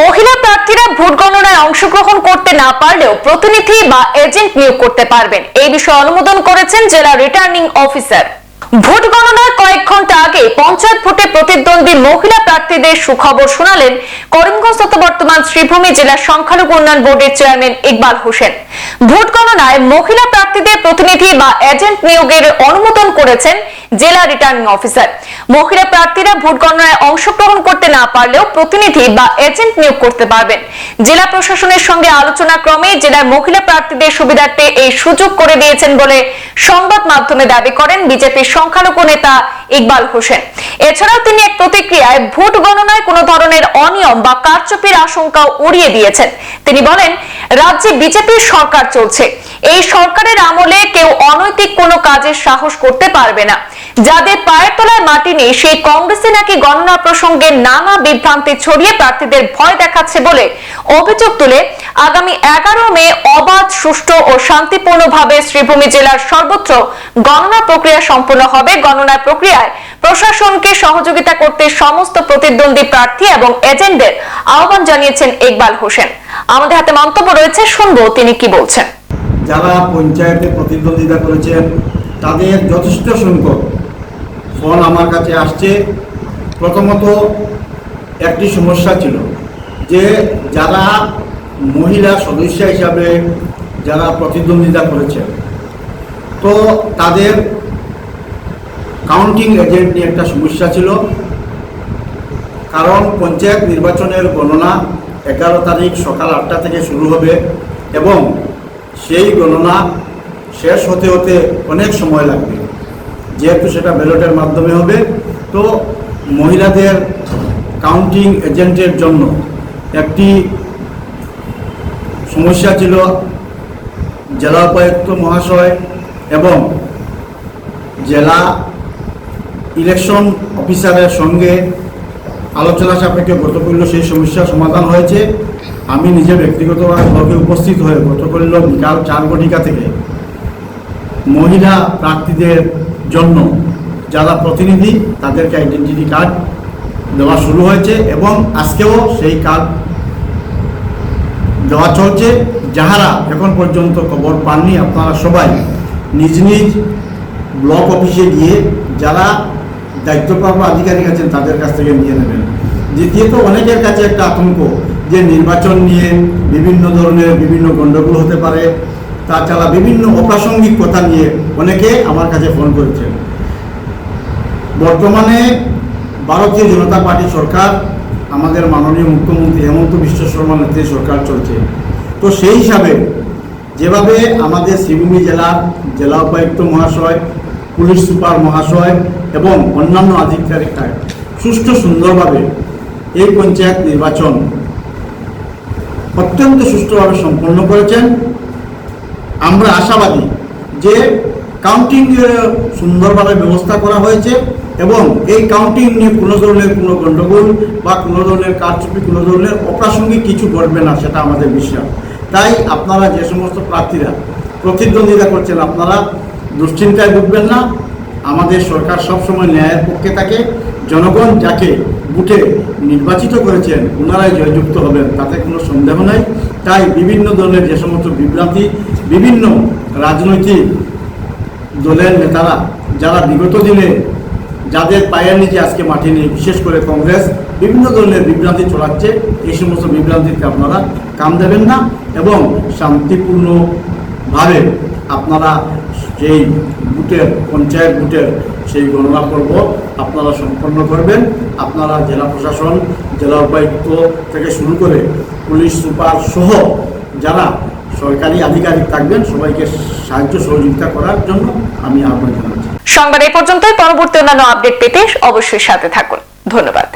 মহিলা প্রার্থীরা ভোট গণনায় অংশগ্রহণ করতে না পারলেও প্রতিনিধি বা এজেন্ট নিয়োগ করতে পারবেন। এই বিষয়ে অনুমোদন করেছেন জেলা রিটার্নিং অফিসার। ভোট গণনার কয়েক ঘণ্টা আগে পঞ্চায়েত ভোটে প্রতিদ্বন্দ্বী মহিলা প্রার্থীদের সুখবর শোনালেন করিমগঞ্জ তথা বর্তমান শ্রীভূমি জেলা সংখ্যালঘু উন্নয়ন বোর্ডের চেয়ারম্যান ইকবাল হোসেন। ভোট গণনায় মহিলা প্রার্থীদের প্রতিনিধি বা এজেন্ট নিয়োগের অনুমোদন করেছেন জেলা রিটার্নিং অফিসার। মহিলা প্রার্থীরা ভোট গণনায় অংশগ্রহণ করতে না পারলেও প্রতিনিধি বা এজেন্ট নিয়োগ করতে পারবেন। জেলা প্রশাসনের সঙ্গে আলোচনা ক্রমে জেলার মহিলা প্রার্থীদের সুবিধার্থে এই সুযোগ করে দিয়েছেন বলে সংবাদ মাধ্যমে দাবি করেন বিজেপির সংখ্যালঘু নেতা ইকবাল হোসেন। এছাড়াও তিনি এক প্রতিক্রিয়ায় ভোট ধরনের অনিয়ম বা কারচুপির আশঙ্কাও উড়িয়ে দিয়েছেন। তিনি বলেন, রাজ্যে বিজেপির সরকার চলছে। এই সরকারের আমলে কেউ অনৈতিক কোনো কাজের সাহস করতে পারবে না। যাদের পায়ের তলায় মাটি নেই, সেই কংগ্রেসে নাকি গণনা প্রসঙ্গে নানা বিভ্রান্তি ছড়িয়ে প্রার্থীদের ভয় দেখাচ্ছে বলে অভিযোগ তুলে আগামী এগারো মে অবাধ, সুষ্ঠু ও শান্তিপূর্ণভাবে শ্রীভূমি জেলার সর্বত্র গণনা প্রক্রিয়া সম্পন্ন হবে। গণনা প্রক্রিয়ায় প্রশাসনকে সহযোগিতা করতে সমস্ত প্রতিদ্বন্দ্বী প্রার্থী এবং এজেন্টদের আহ্বান জানিয়েছেন ইকবাল হোসেন। আমাদের হাতে মন্তব্য রয়েছে, শুনব তিনি কি বলছেন। যারা পঞ্চায়েতে প্রতিদ্বন্দ্বিতা করেছেন, তাদের যথেষ্ট সংখ্যক ফল আমার কাছে আসছে, প্রথমত একটি সমস্যা ছিল যে যারা মহিলা সদস্য হিসাবে যারা প্রতিদ্বন্দ্বিতা করেছেন, তো তাদের কাউন্টিং এজেন্ট নিয়ে একটা সমস্যা ছিল। কারণ পঞ্চায়েত নির্বাচনের গণনা এগারো তারিখ সকাল আটটা থেকে শুরু হবে এবং সেই গণনা শেষ হতে হতে অনেক সময় লাগবে, যেহেতু সেটা ব্যালটের মাধ্যমে হবে। তো মহিলাদের কাউন্টিং এজেন্টের জন্য একটি সমস্যা ছিল জেলা উপায়ুক্ত মহাশয় এবং জেলা ইলেকশন অফিসারের সঙ্গে আলোচনা সাপেক্ষে গতকাল সেই সমস্যার সমাধান হয়েছে। আমি নিজে ব্যক্তিগতভাবে ব্লকে উপস্থিত হয়ে গতকাল বিকাল চার ঘটিকা থেকে। মহিলা প্রার্থীদের জন্য যারা প্রতিনিধি, তাদেরকে আইডেন্টিটি কার্ড দেওয়া শুরু হয়েছে এবং আজকেও সেই কার্ড দেওয়া চলছে। যাহারা এখন পর্যন্ত খবর পাননি, আপনারা সবাই নিজ নিজ ব্লক অফিসে গিয়ে যারা দায়িত্বপ্রাপ্ত আধিকারিক আছেন, তাদের কাছ থেকে নিয়ে নেবেন। দ্বিতীয়ত, অনেকের কাছে একটা আতঙ্ক যে নির্বাচন নিয়ে বিভিন্ন ধরনের বিভিন্ন গণ্ডগোল হতে পারে, তাছাড়া বিভিন্ন অপ্রাসঙ্গিক কথা নিয়ে অনেকে আমার কাছে ফোন করেছেন। বর্তমানে ভারতীয় জনতা পার্টি সরকার, আমাদের মাননীয় মুখ্যমন্ত্রী হেমন্ত বিশ্ব শর্মা নেতৃত্বে সরকার চলছে। তো সেই হিসাবে, যেভাবে আমাদের শ্রীভূমি জেলার জেলা উপায়ুক্ত মহাশয় পুলিশ সুপার মহাশয় এবং অন্যান্য আধিকারিকরা সুষ্ঠু, সুন্দরভাবে এই পঞ্চায়েত নির্বাচন অত্যন্ত সুষ্ঠুভাবে সম্পন্ন করেছেন। আমরা আশাবাদী যে কাউন্টিং সুন্দরভাবে ব্যবস্থা করা হয়েছে এবং এই কাউন্টিং নিয়ে কোনো ধরনের কোনো গণ্ডগোল বা কোনো ধরনের কারচুপি, কোনো ধরনের অপ্রাসঙ্গিক কিছু ঘটবে না, সেটা আমাদের বিশ্বাস। তাই আপনারা যে সমস্ত প্রার্থীরা প্রতিদ্বন্দ্বিতা করছেন, আপনারা দুশ্চিন্তায় ভুগবেন না। আমাদের সরকার সবসময় ন্যায়ের পক্ষে থাকে। জনগণ যাকে বুটে নির্বাচিত করেছেন, ওনারাই জয়যুক্ত হবেন, তাতে কোনো সন্দেহ নাই। তাই বিভিন্ন ধরনের যে সমস্ত বিভ্রান্তি, বিভিন্ন রাজনৈতিক দলের নেতারা, যারা বিগত দিনে যাদের পায়ের নিচে আজকে মাটি নেই, বিশেষ করে কংগ্রেস, বিভিন্ন ধরনের বিভ্রান্তি ছড়াচ্ছে। এই সমস্ত বিভ্রান্তিতে আপনারা কাম দেবেন না এবং শান্তিপূর্ণভাবে আপনারা সেই বুথের, পঞ্চায়েত বুথের সেই গণনা পর্ব আপনারা সম্পন্ন করবেন। আপনারা জেলা প্রশাসন, জেলা উপায়ুক্ত থেকে শুরু করে পুলিশ, সুপার সহ যারা সরকারি আধিকারিক থাকবেন, সবাইকে সাহায্য সহযোগিতা করার জন্য আমি আহ্বান জানাচ্ছি। সংবাদ এই পর্যন্তই। পরবর্তী অন্যান্য আপডেট পেতে অবশ্যই সাথে থাকুন। ধন্যবাদ।